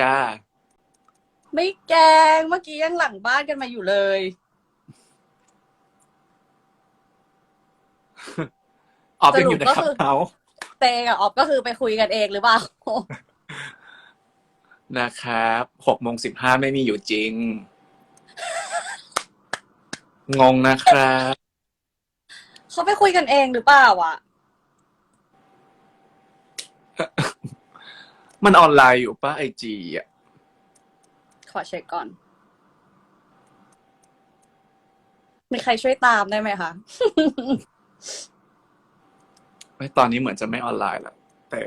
จ้า ไม่แกงเมื่อกี้ยังหลังบ้านกันมาอยู่เลย ออกเป็นอยู่ในสรุปก็ขับคือเฮาเตกับออฟก็คือไปคุยกันเองหรือเปล่า นะครับหกโมงสิบห้าไม่มีอยู่จริง งงนะครับ เขาไปคุยกันเองหรือเปล่าอะ มันออนไลน์อยู่ป่ะไอจีอะ ขอเช็คก่อน มีใครช่วยตามได้ไหมคะ ไม่ตอนนี้เหมือนจะไม่ออนไลน์แล้วแต่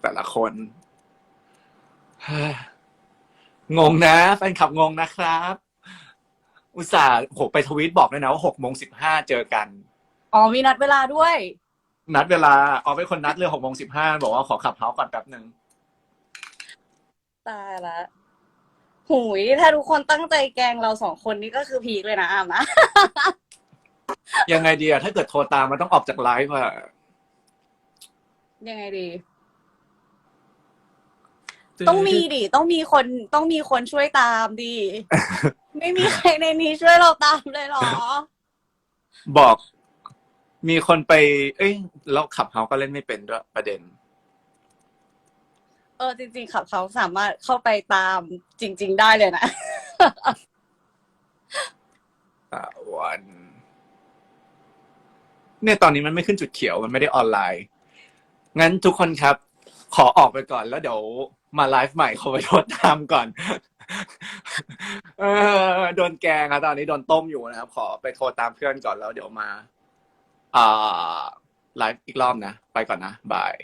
แต่ละคนเฮ้ยงงนะแฟนคลับงงนะครับ อุตส่าห์โหไปทวีตบอกด้วยนะว่าหกโมงสิบห้าเจอกัน อ๋อมีนัดเวลาด้วย นัดเวลาออกเป็นคนนัดเลยหกโมงสิบห้าบอกว่าขอขับเฮาส์ก่อนแป๊บหนึ่งตายละหุยถ้าทุกคนตั้งใจแกล้งเราสองคนนี่ก็คือพีคเลยนะอามนะ ยังไงดีอะถ้าเกิดโทรตามมันต้องออกจากไลฟ์อะยังไงดี ต้องมีดิต้องมีคนต้องมีคนช่วยตามดิ ไม่มีใครในนี้ช่วยเราตามเลยเหรอ บอก มีคนไป เอ้ยแล้วขับเฮาส์ก็เล่นไม่เป็นด้วยประเด็น เออจริงๆขับเขาสามารถเข้าไปตามจริง ๆ ได้เลยนะ ตะวัน เนี่ยตอนนี้มันไม่ขึ้นจุดเขียวมันไม่ได้ออนไลน์ งั้นทุกคนครับ ขอออกไปก่อนแล้วเดี๋ยวมาไลฟ์ใหม่เขาไปโทษตามก่อน เออโดนแกงอะตอนนี้โดนต้มอยู่นะครับ ขอไปโทรตามเพื่อนก่อนแล้วเดี๋ยวมา อ่าไลฟ์อีกรอบนะ ไปก่อนนะ บาย